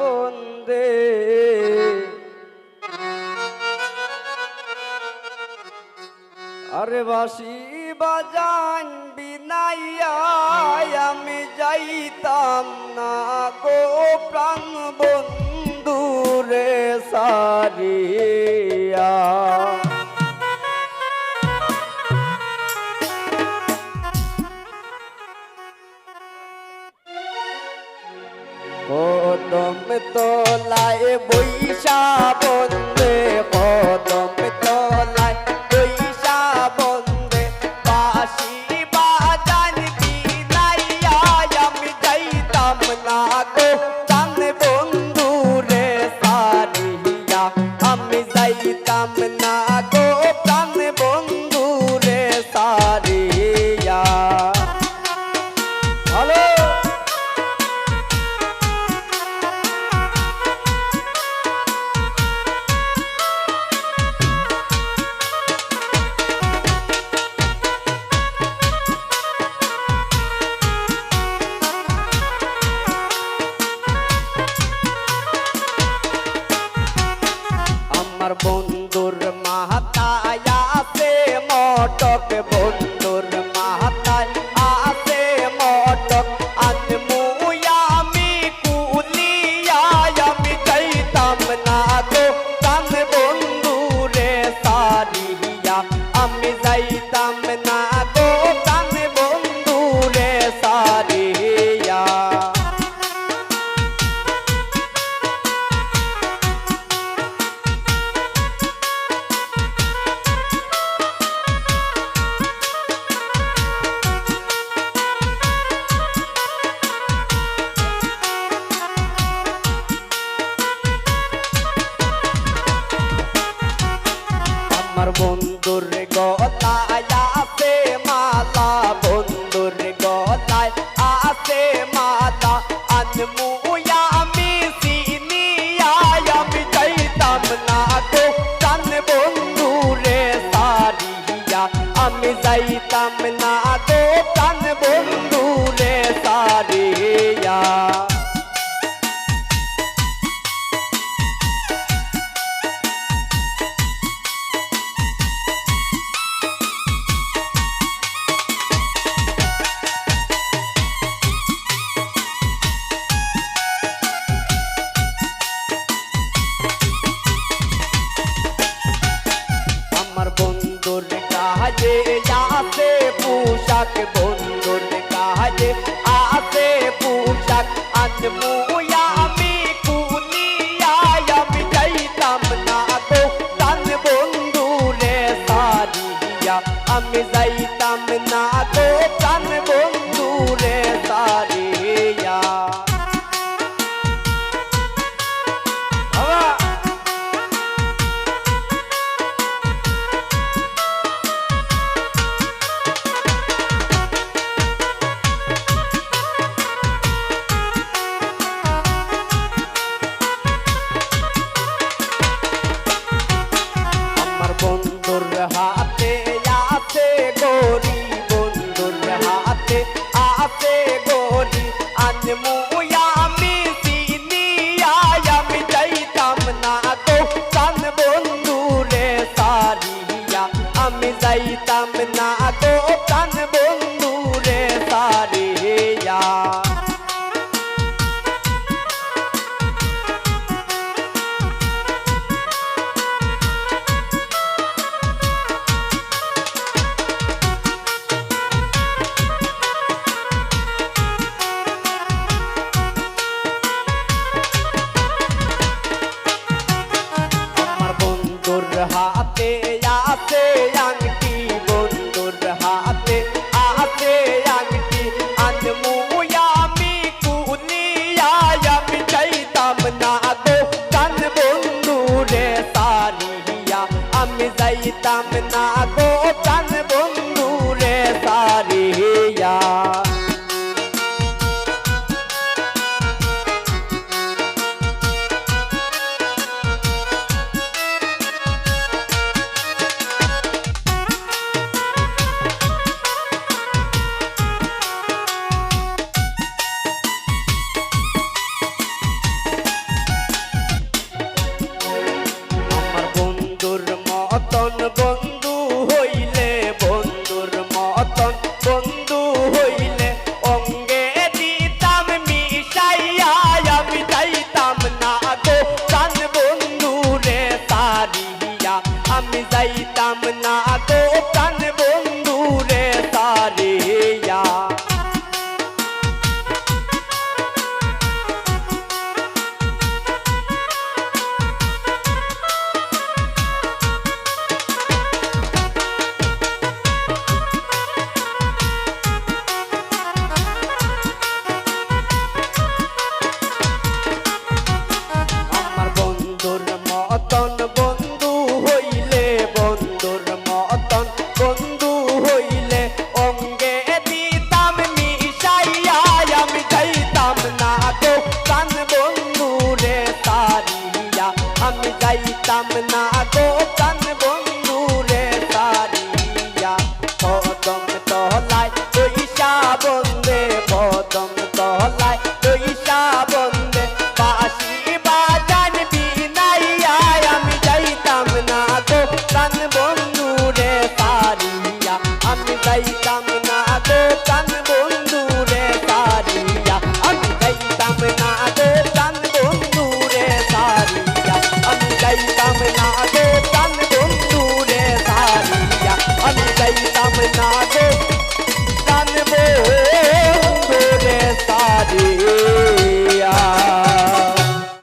বন্দে। আরে বাসি বাজান বিনাইয়া আমি যাইতাম না গো প্রাণ বন্ধু রে তোলায় বৈশা বন্দে কদম তোলায় বৈশা বন্দে বাসি বাজান বিনাইয়া আমি যাইতাম না গো। চান বন্ধু রে সারিয়া, আমি যাইতাম না গো। আমার বন্ধুর মাহাতায় আছে মটক বন্ধুর বন্ধুর গলায় আছে মালা বন্ধুর গলায় আছে মালা আনমুয়া আমি সিনিয়া আমি যাইতাম না গো কান বন্ধু রে সারিয়া আমি যাইতাম না পোশাক বন্ধুর কাজে আছে পোশাক আনমুয়া আমি বন্ধুর হাতে না গো চান বন্ধু রে সারিয়া। যাইতাম না গো প্রাণ বন্ধু রে সারিয়া। পদম তলায় দইসা বন্দে, পদম তলায় দইসা বন্দে। বাসি বাজান বিনাইয়া, আমি যাইতাম না গো প্রাণ বন্ধু রে সারিয়া। আমি যাইতাম night.